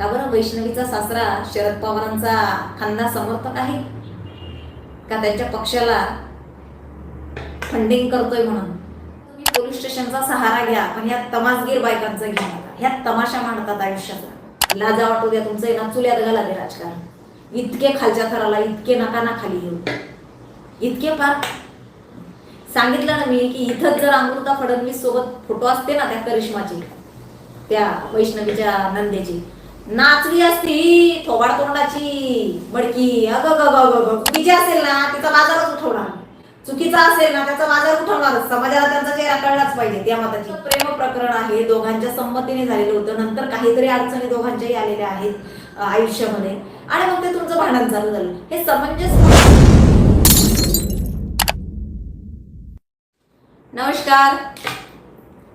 का बरं? वैष्णवीचा सासरा शरद पवारांचा खांदा समर्थक आहे? का त्यांच्या पक्षाला फंडिंग करतोय म्हणून? तुम्ही पोलीस स्टेशनचा सहारा घ्या पण या तमासगीर बायकांचा घ्या ह्या तमाशा मांडतात आयुष्याचा. लाजा वाटू द्या तुमचं आहे ना चुल्यात घाला दे राजकारण. इतके खालच्या थराला इतके नकाना खाली येऊ. इतके फार. सांगितलं ना मी की इथंच जर अमृता फडणवीस सोबत फोटो असते ना त्या करिश्माची त्या वैष्णवीच्या नंदेची नाचली असती थोबाड तोंडाची मडकी. अग ग ग ग ग. चुकीची असेल ना तिचा बाजारच उठवणार चुकीचा असेल ना त्याचा बाजार उठवणार समाजाला त्यांचा चेहरा कळलाच पाहिजे त्या मताची. प्रेम प्रकरण आहे. दोघांच्या संमतीने झालेलं होतं. नंतर काहीतरी अडचणी दोघांच्याही आलेल्या आहेत आयुष्यामध्ये. आणि मग ते तुमचं भांडण चालू झालं. हे समंजस नमस्कार.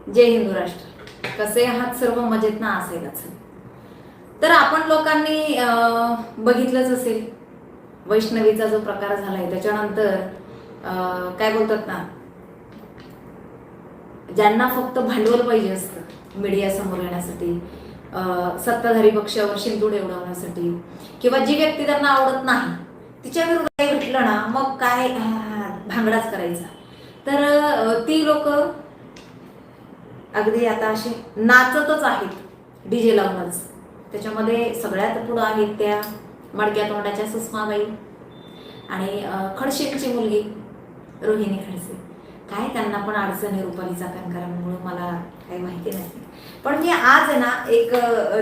जय हिंदू राष्ट्र. कसे आहात? सर्व मजेत ना? असेलच. तर आपण लोकांनी बघितलंच असेल. वैष्णवीचा जो प्रकार झालाय त्याच्यानंतर काय बोलतात ना? ज्यांना फक्त भांडवल पाहिजे असतं मीडिया समोर येण्यासाठी सत्ताधारी पक्षावर शिंतोडे उडवण्यासाठी किंवा जी व्यक्ती त्यांना आवडत नाही तिच्या विरुद्ध काही भेटलं ना मग काय भांगडाच करायचा. तर ती लोक अगदी आता असे नाचतच आहेत डीजे लावूनच. त्याच्यामध्ये सगळ्यात पुढं आहेत त्या मडक्या तोंडाच्या सुषमाबाई आणि खडशेंची मुलगी रोहिणी खडसे. काय त्यांना पण अडचण आहे रुपाली चाकणकरांमुळे मला काही माहिती नाही. पण मी आज आहे ना एक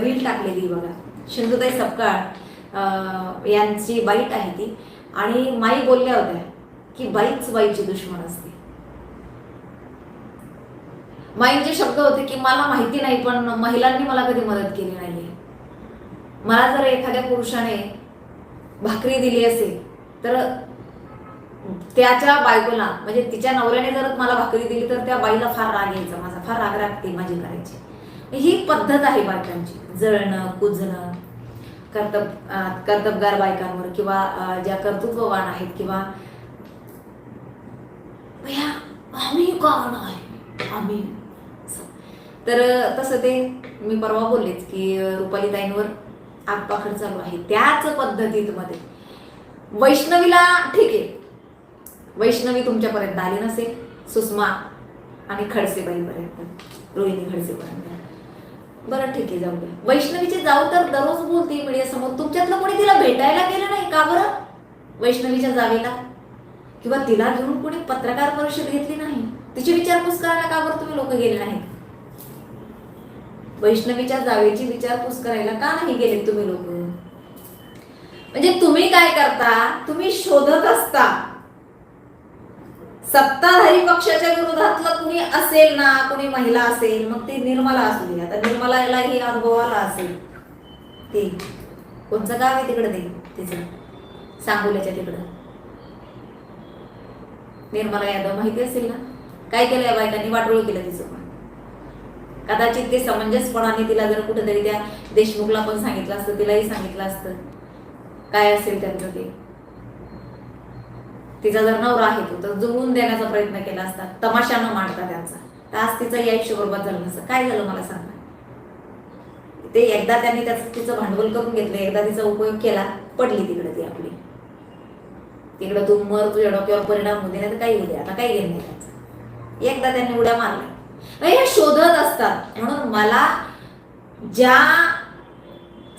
रील टाकलेली बघा. सिंधुताई सपकाळ यांची बाईट आहे ती आणि माई बोलल्या होत्या की बाईच बाईची दुश्मन असते. माईंचे शब्द होते की मला माहिती नाही पण महिलांनी मला कधी मदत केली नाही मला जर एखाद्या पुरुषाने भाकरी दिली असेल तर त्याच्या बायकोला म्हणजे तिच्या नवऱ्याने जर मला भाकरी दिली तर त्या बाईला फार राग यायचा माझा फार राग रागते माझी करायची. ही पद्धत आहे बायकांची. जळणं कुजणं कर्तब कर्तबगार बायकांवर किंवा ज्या कर्तृत्ववान आहेत किंवा आम्ही कोण आहे? आम्ही. तर तसं ते मी परवा बोललेच की रुपाली ताईंवर आगपाखड चालू आहे. त्याच पद्धतीत मध्ये वैष्णवीला ठीक आहे. वैष्णवी तुमच्यापर्यंत आली नसेल सुषमा आणि खडसेबाईपर्यंत रोहिणी खडसेपर्यंत. बरं ठीक आहे जाऊ द्या वैष्णवीचे जाऊ तर दररोज बोलते मीडिया समोर तुमच्यातलं कोणी तिला भेटायला गेलं नाही का बरं? वैष्णवीच्या जावेला किंवा तिला घेऊन कोणी पत्रकार परिषद घेतली नाही? तिची विचारपूस करायला का बरं तुम्ही लोक गेले नाहीत? वैष्णवीच्या जावेची विचारपूस करायला का नाही गेले तुम्ही लोक? म्हणजे तुम्ही काय करता? तुम्ही शोधत असता. सत्ताधारी पक्षाच्या विरोधातलं कुणी असेल ना कुणी महिला असेल मग ती निर्मला असू दे. आता निर्मलाही अनुभव आला असेल. ते. कोणचं गाव आहे तिकडं ते? तिचं. सांगोल्याच्या तिकडं. निर्मला यादव माहिती असेल ना? काय केलं या बायकांनी? वाटोळ केलं तिचं पण. कदाचित ते समंजसपणाने तिला जर कुठेतरी त्या देशमुखला पण सांगितलं असतं तिलाही सांगितलं असतं. काय असेल त्यांचं ते? तिचा जर नवरा आहे तो तर जुळवून देण्याचा प्रयत्न केला असता. तमाशा न मांडता त्यांचा. तर आज तिचं आयुष्य बरोबर झालं नसतं. काय झालं मला सांगा? ते एकदा त्यांनी त्याचं तिचं भांडवल करून घेतलं एकदा तिचा उपयोग केला पडली तिकडे ती आपली. तिकडे तू मर तुझ्या डोक्यावर परिणाम होऊ दे नाही तर काही होऊ दे. आता काही घेणं नाही त्याचं. एकदा त्यांनी उड्या मारल्या. हे शोधत असतात. म्हणून मला ज्या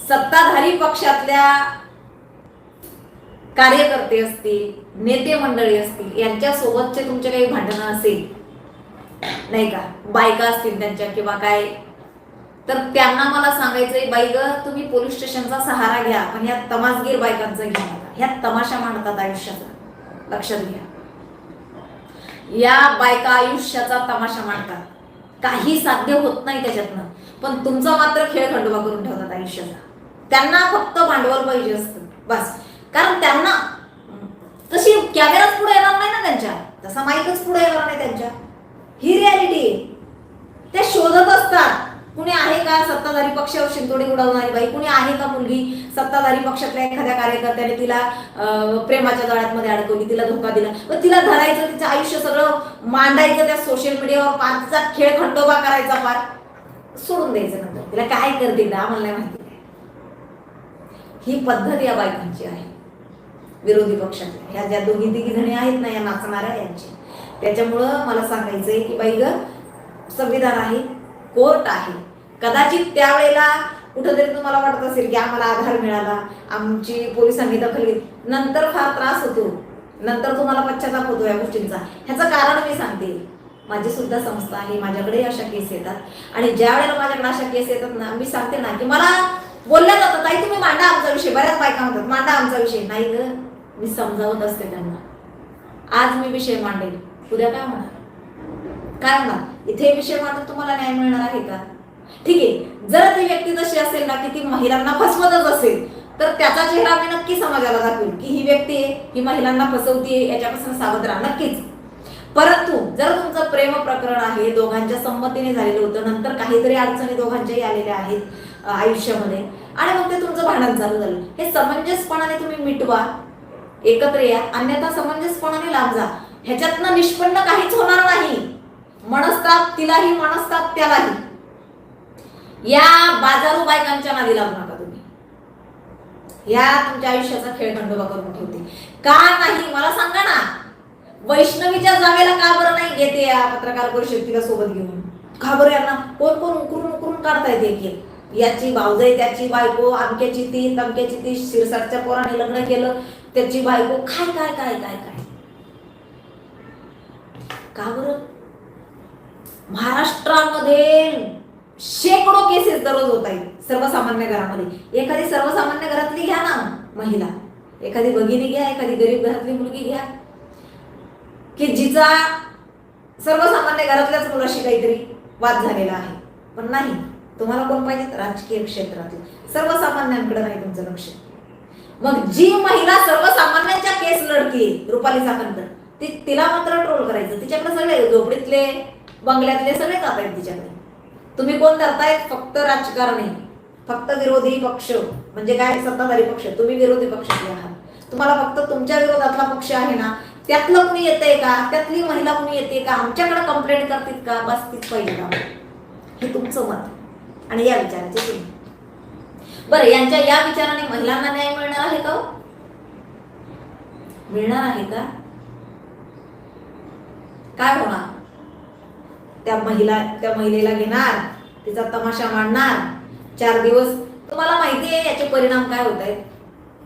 सत्ताधारी पक्षातल्या कार्यकर्ते असतील नेते मंडळी असतील यांच्या सोबतचे तुमचे काही भांडणं असेल नाही का? बायका असतील त्यांच्या किंवा काय? तर त्यांना मला सांगायचंय बाई ग तुम्ही पोलीस स्टेशनचा सहारा घ्या पण या तमासगीर बायकांचा घ्या. ह्या तमाशा मांडतात आयुष्याचा. लक्षात घ्या. या बायका आयुष्याचा तमाशा मांडतात. काही साध्य होत नाही त्याच्यातनं. पण तुमचा मात्र खेळ खंडोबा करून ठेवतात आयुष्याचा. त्यांना फक्त भांडवल पाहिजे असतं. बस. कारण त्यांना तशी कॅमेराच पुढे येणार नाही ना त्यांच्या. तसा माईकच पुढे येणार नाही त्यांच्या. ही रियालिटी आहे. त्या शोधत असतात. कुणी आहे का सत्ताधारी पक्ष? शिंतोडी उडवणारी बाई कुणी आहे का मुलगी? सत्ताधारी पक्षातल्या एखाद्या कार्यकर्त्याने तिला प्रेमाच्या जाळ्यात मध्ये अडकवली तिला धोका दिला. व तिला धरायचं तिचं आयुष्य सगळं मांडायचं त्या सोशल मीडियावर पाचचा खेळ खंडोबा करायचा पार. सोडून द्यायचं नंतर. तिला काय करते ना आम्हाला नाही माहिती. ही पद्धत या बायकांची आहे. विरोधी पक्षातल्या ह्या ज्या दोघी तिघी जणी आहेत ना या नाचणाऱ्या यांची. त्याच्यामुळं मला सांगायचंय की बाई ग संविधान आहे कोर्ट आहे. कदाचित त्यावेळेला कुठंतरी तुम्हाला वाटत असेल की आम्हाला आधार मिळाला आमची पोलिसांनी दखल घेतली नंतर फार त्रास होतो. नंतर तुम्हाला पश्चाताप होतो या गोष्टींचा. ह्याचं कारण मी सांगते. माझी सुद्धा संस्था आहे माझ्याकडे अशा केस येतात. आणि ज्या वेळेला माझ्याकडे अशा केस येतात ना मी सांगते ना की मला बोलल्या जातं ताई तुम्ही मांडा आमचा विषय. बऱ्याच बायका म्हणतात मांडा आमचा विषय. नाही ग मी समजावत असते त्यांना. आज मी विषय मांडेल. उद्या काय म्हणा काय होणार इथे विषय मांडून तुम्हाला न्याय मिळणार आहे का? ठीक आहे जर ती व्यक्ती जशी असेल ना की ती महिलांना फसवतच असेल तर त्याचा चेहरा मी नक्की समाजाला दाखवेल की ही व्यक्ती आहे ही महिलांना फसवतीये याच्यापासून सावध राहा नक्कीच. परंतु जर तुमचं प्रेम प्रकरण आहे दोघांच्या संमतीने झालेलं होतं नंतर काहीतरी अडचणी दोघांच्याही आलेल्या आहेत आयुष्यामध्ये आणि मग ते तुमचं भांडण चालू झालं हे समंजसपणाने तुम्ही मिटवा एकत्र या अन्यथा समंजसपणाने लांब जा. ह्याच्यातनं निष्पन्न काहीच होणार नाही. मनस्ताप तिलाही मनस्ताप त्यालाही. या बाजारू बायकांच्या नादी लागू नका तुम्ही. या तुमच्या आयुष्याचा खेळ खंडोबा करून ठेवते. का नाही? मला सांगा ना. वैष्णवीच्या जागेला का बरं नाही घेते या पत्रकार परिषद तिला सोबत घेऊन? का बरं यांना कोण कोण उकरून उकरून काढता येते एक याची भावजाई त्याची बायको अमक्याची ती तमक्याची ती शिरसाटच्या पोराने लग्न केलं. त्याची बायको काय काय काय काय काय? का बरं? महाराष्ट्रामध्ये शेकडो केसेस दररोज होत आहेत सर्वसामान्य घरामध्ये. एखादी सर्वसामान्य घरातली घ्या ना महिला. एखादी भगिनी घ्या एखादी गरीब घरातली मुलगी घ्या. की जिचा सर्वसामान्य घरातल्याच मुलाशी काहीतरी वाद झालेला आहे. पण नाही तुम्हाला कोण पाहिजे? राजकीय क्षेत्रातील. सर्वसामान्यांकडे नाही तुमचं लक्ष. मग जी महिला सर्वसामान्यांच्या केस लढतीये रुपाली चाकणकर ती तिला मात्र ट्रोल करायचं. तिच्याकडे सगळे झोपडीतले बंगल्यातले सगळे जात आहेत तिच्याकडे. तुम्ही कोण धरतायत? फक्त राजकारणी. फक्त विरोधी पक्ष. म्हणजे काय? सत्ताधारी पक्ष. तुम्ही विरोधी पक्षातले आहात. तुम्हाला फक्त तुमच्या विरोधातला पक्ष आहे ना त्यातलं कुणी येतंय का? त्यातली महिला कुणी येते का? आमच्याकडे कंप्लेंट करतील का? बस तीच पाहिजे का हे तुमचं मत. आणि या विचाराचे तुम्ही. बरं यांच्या या विचाराने महिलांना न्याय मिळणार आहे का हो? मिळणार आहे का? काय होणार? त्या महिला त्या महिलेला घेणार तिचा तमाशा मांडणार चार दिवस. तुम्हाला माहिती आहे याचे परिणाम काय होत आहेत?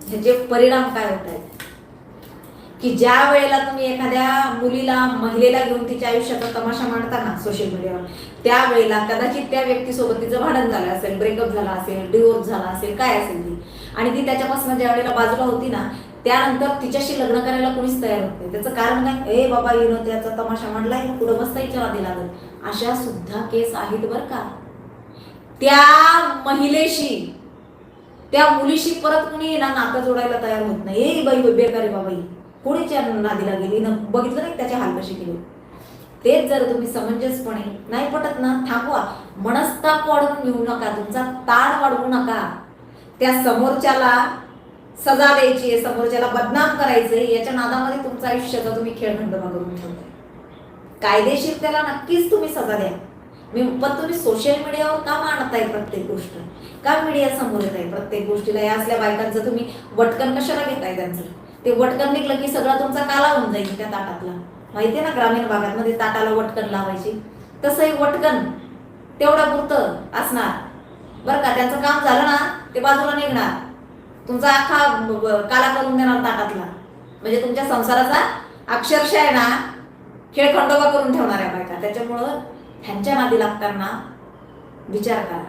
ह्याचे परिणाम काय होत आहेत? की ज्या वेळेला तुम्ही एखाद्या मुलीला महिलेला घेऊन तिच्या आयुष्याचा तमाशा मांडता ना सोशल मीडियावर त्यावेळेला कदाचित त्या व्यक्तीसोबत तिचं भांडण झालं असेल ब्रेकअप झाला असेल डिवोर्स झाला असेल काय असेल ती? आणि ती त्याच्यापासून ज्या वेळेला बाजूला होती ना त्यानंतर तिच्याशी लग्न करायला कोणीच तयार होत नाही. त्याचं कारण काय? ए बाबा येणं त्याचा तमाशा मांडलाय पुढं मस्त इच्छा नादी लागत अशा सुद्धा केस आहेत बरं का. त्या महिलेशी त्या मुलीशी परत कुणी ना नातं जोडायला तयार होत नाही. ए बाई बाई, बेकार आहे बाबाई. कोणीच्या नादीला गेली? ना बघितलं नाही त्याचे हाल कसे केले? तेच जर तुम्ही समंजसपणे नाही पटत ना थांबवा. मनस्ताप वाढवून घेऊ नका. तुमचा ताण वाढवू नका. त्या समोरच्याला सजा द्यायची आहे समोरच्याला बदनाम करायचंय याच्या नादामध्ये तुमचं आयुष्याचा तुम्ही खेळखंड करून ठेवताय कायदेशीर त्याला नक्कीच तुम्ही सजा द्या. मी पण तुम्ही सोशल मीडियावर का मांडताय प्रत्येक गोष्ट? का मीडिया समोर येत आहे प्रत्येक गोष्टीला? या असल्या बायकांचं तुम्ही वटकन कशाला घेताय त्यांचं? ते वटकन निघलं की सगळा तुमचा काला होऊन जाईल त्या ताटातला. माहितीये ना ग्रामीण भागामध्ये ताटाला वटकन लावायची? तसंही वटकन. तेवढं पुरतं असणार. बरं का? त्यांचं काम झालं ना ते बाजूला निघणार. तुमचा अख्खा काला करून देणार ताटातला. म्हणजे तुमच्या संसाराचा अक्षरशः आहे ना खेळ खंडोबा करून ठेवणार आहे बायका. त्याच्यामुळं ह्यांच्या नादी लागताना विचार करा.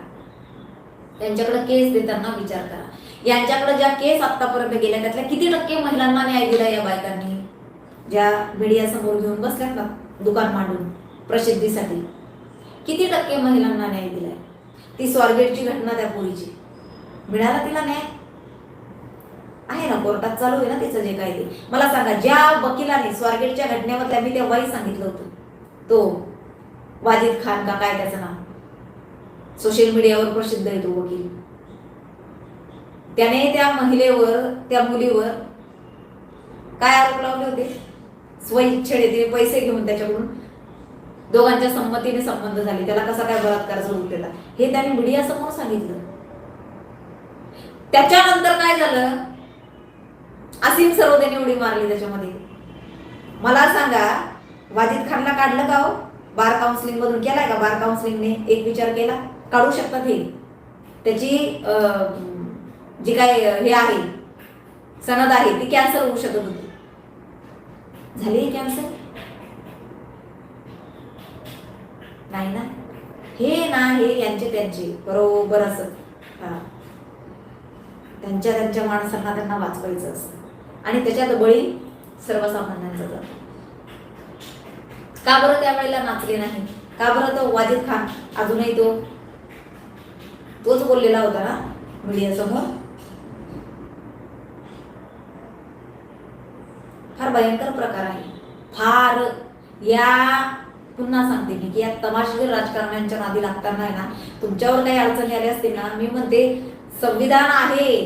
त्यांच्याकडे केस देताना विचार करा. यांच्याकडे ज्या केस आतापर्यंत गेल्या त्यातल्या किती टक्के महिलांना न्याय दिला या बायकांनी? ज्या मीडिया समोर घेऊन बसल्यात ना दुकान मांडून प्रसिद्धीसाठी. किती टक्के महिलांना न्याय दिलाय ती स्वारगेटची घटना त्या पोरीची. मिळाला तिला न्याय? आहे ना कोर्टात चालू आहे ना त्याचं जे काय ते. मला सांगा ज्या वकिलाने स्वारगेटच्या घटनेवर मी तेव्हाही सांगितलं होतं तो वाजिद खान का काय त्याचं नाव? सोशल मीडियावर प्रसिद्ध आहे तो वकील. त्याने त्या महिलेवर त्या मुलीवर काय आरोप लावले होते? स्वइच्छेने ते पैसे घेऊन त्याच्याकडून दोघांच्या संमतीने संबंध झाले. त्याला कसा काय बलात्कार जोडून दिला हे त्याने मीडिया समोर सांगितलं. त्याच्यानंतर काय झालं? असीम सरोदेने उडी मारली त्याच्यामध्ये. मला सांगा वाजिद खानला काढलं का हो? बार काउन्सिलिंग मधून केलाय का? बार काउन्सिलिंगने एक विचार केला. काढू शकतात हे. त्याची जी काय हे आहे सनद आहे ती कॅन्सल होऊ शकत होती. झाली कॅन्सल नाही ना? हे ना हे यांचे त्यांचे. बरोबर असं. त्यांच्या त्यांच्या माणसांना त्यांना वाचवायचं असतं. आणि त्याच्यात बळी सर्वसामान्यांचा जातो. का बरं त्यावेळेला नाचले नाही? का बरं तो वाजिद खान अजूनही तो तोच बोललेला होता ना मीडियासमोर? फार भयंकर प्रकार आहे. फार. या पुन्हा सांगते मी की या तमाशगीर राजकारण्यांच्या नादी लागताना आहे ना तुमच्यावर काही अडचणी आल्या असतील ना मी म्हणते संविधान आहे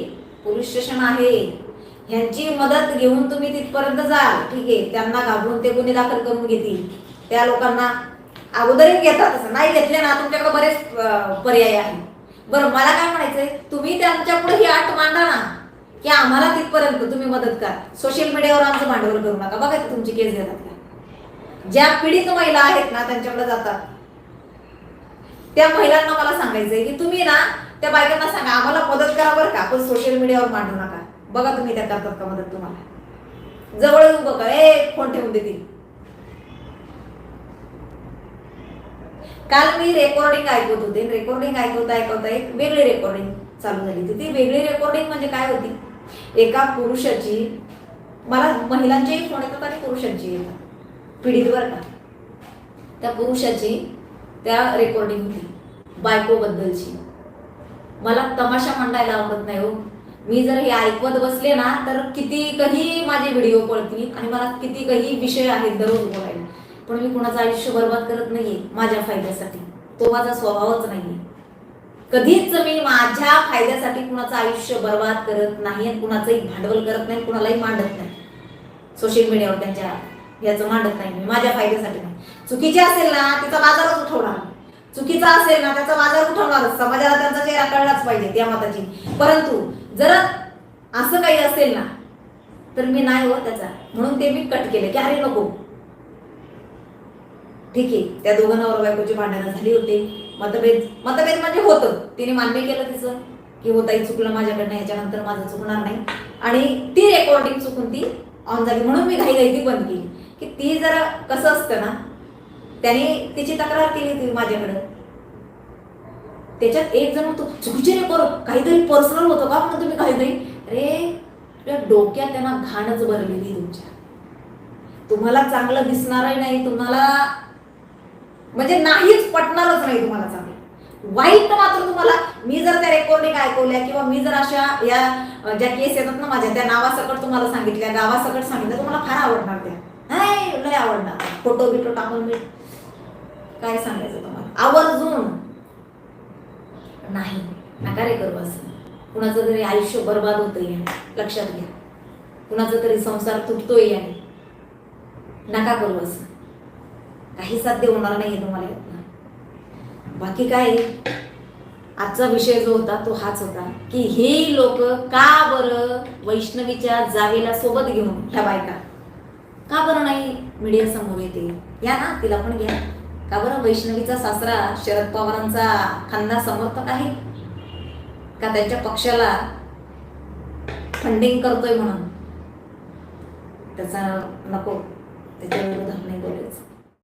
पोलीस स्टेशन आहे ह्यांची मदत घेऊन तुम्ही तिथपर्यंत जाल. ठीक आहे. त्यांना घाबरून ते गुन्हे दाखल करून घेतील. त्या लोकांना अगोदरही घेतात असं नाही घेतले ना तुमच्याकडे बरेच पर्याय आहे बरं मला काय म्हणायचंय? तुम्ही त्यांच्या पुढे ही आठ मांडा ना की आम्हाला तिथपर्यंत तुम्ही मदत करा. सोशल मीडियावर आमचं भांडवल करू नका. बघा ते तुमची केस घेतात का? ज्या पीडित महिला आहेत ना त्यांच्याकडे जातात. त्या महिलांना मला सांगायचंय की तुम्ही ना त्या बायकांना सांगा आम्हाला मदत करा बरं का. पण सोशल मीडियावर मांडू नका. बघा तुम्ही त्या करतात का मदत तुम्हाला. जवळ येऊन बघा. ए फोन ठेवून देतील काल मी रेकॉर्डिंग ऐकत होते रेकॉर्डिंग ऐकवता ऐकवता एक वेगळी रेकॉर्डिंग चालू झाली होती. ती वेगळी रेकॉर्डिंग म्हणजे काय होती? एका पुरुषाची मला महिलांचेही फोन येतात आणि पुरुषांची येतात. पिढीतवर का? त्या पुरुषाची त्या रेकॉर्डिंग होती. बायकोबद्दलची. मला तमाशा मांडायला आवडत नाही हो. मी जर हे ऐकवत बसले ना तर किती कधी माझे व्हिडिओ पळतील आणि मला किती काही विषय आहेत दररोज बोलायला पण मी कुणाचं आयुष्य बर्बाद करत नाहीये माझ्या फायद्यासाठी. तो माझा स्वभावच नाहीये. कधीच मी माझ्या फायद्यासाठी कुणाचं आयुष्य बर्बाद करत नाही कुणाचंही भांडवल करत नाही कुणालाही मांडत नाही. सोशल मीडियावर त्यांच्या याचं मांडत नाही मी माझ्या फायद्यासाठी नाही. चुकीचे असेल ना तिचा बाजारच उठवणार. चुकीचा असेल ना त्याचा बाजार उठवणारच. समाजाला त्यांचा चेहरा कळलाच पाहिजे त्या मताची. परंतु जरा असं काही असेल ना तर मी नाही हो त्याचा. म्हणून ते मी कट केले की अरे नको. ठीक आहे त्या दोघं नवरा बायकोची भांडणं झाली होते. मतभेद मतभेद म्हणजे होतं. तिने मान्य केलं तिचं की होताही चुकलं माझ्याकडनं याच्यानंतर माझं चुकणार नाही. आणि ती रेकॉर्डिंग चुकून ती ऑन झाली. म्हणून मी घाई ती बंद केली. की ती जरा कसं असतं ना त्याने तिची तक्रार केली होती माझ्याकडं. त्याच्यात एक जण होतो चुकीचे रेकॉर्ड काहीतरी पर्सनल होतं का म्हणून तुम्ही काहीतरी? अरे तुझ्या डोक्यात त्यांना घाणच भरलेली तुमच्या. तुम्हाला चांगलं दिसणारही नाही तुम्हाला म्हणजे नाहीच पटणारच नाही तुम्हाला चांगलं. वाईट मात्र तुम्हाला मी जर त्या रेकॉर्डिंग ऐकवल्या किंवा मी जर अशा या ज्या केस येतात ना माझ्या त्या नावासकट तुम्हाला सांगितल्या गावासकट सांगितलं तुम्हाला फार आवडणार त्या. नाही लय आवडणार. फोटो बिटो टाकून मी काय सांगायचं तुम्हाला? आवर्जून. नाही नका रे करू असं. कुणाचं तरी आयुष्य बर्बाद होतंय लक्षात घ्या. कुणाचा तरी संसार तुटतोय याने नका करू असं. काही साध्य होणार नाही तुम्हाला यातनं. बाकी काय? आजचा विषय जो होता तो हाच होता की हे लोक का बरं वैष्णवीच्या जावेला सोबत घेऊन ह्या बायका? का बरं नाही मीडिया समोर येते? या ना तिला पण घ्या. का बरं? वैष्णवीचा सासरा शरद पवारांचा खानदार समर्थक आहे? का त्यांच्या पक्षाला फंडिंग करतोय म्हणून? त्याचा नको. त्याच्या विरोधात नाही बोलायचं.